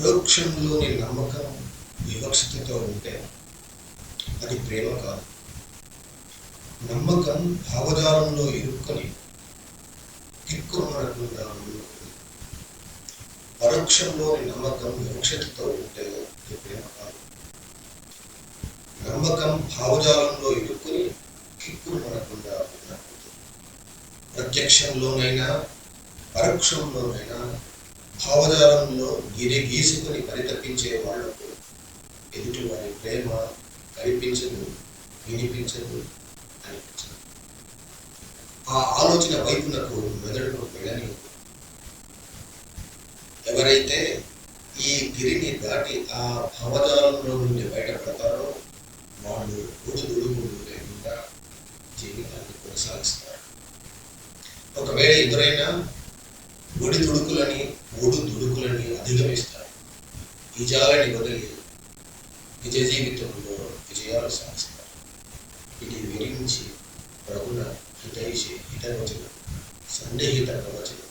పరోక్షంలోని నమ్మకం వివక్షతతో ఉంటే అది ప్రేమ కాదు. నమ్మకం భావజాలంలో ఇరుక్కొని కిక్కుమనకుండా పరోక్షంలోని నమ్మకం వివక్షతతో ఉంటే అది ప్రేమ కాదు. నమ్మకం భావజాలంలో ఇరుక్కుని కిక్కుమనకుండా ఉన్నప్పుడు ప్రత్యక్షంలోనైనా పరోక్షంలోనైనా భావజాలంలో గిరి గీసుకుని పరితపించే వాళ్ళకు ఎదుటి వారి ప్రేమ కనిపించదు వినిపించదు అనిపించదు ఆ ఆలోచన వైపునకు మెదడును వెళ్ళని ఎవరైతే ఈ గిరిని దాటి ఆ భావజాలంలో నుండి బయటపడతారో వాళ్ళు ఒడుదుడుగులు లేకుండా జీవితాన్ని కొనసాగిస్తారు. ఒకవేళ ఎవరైనా ఒడి దుడుకులని మూడు దుడుకులని అధిగమిస్తాడు నిజాలని వదిలి నిజ జీవితంలో విజయాలు సాధిస్తారు. ఇది విరించి ప్రభుల హితైషి హితవచనం సన్నిహిత ప్రవచనం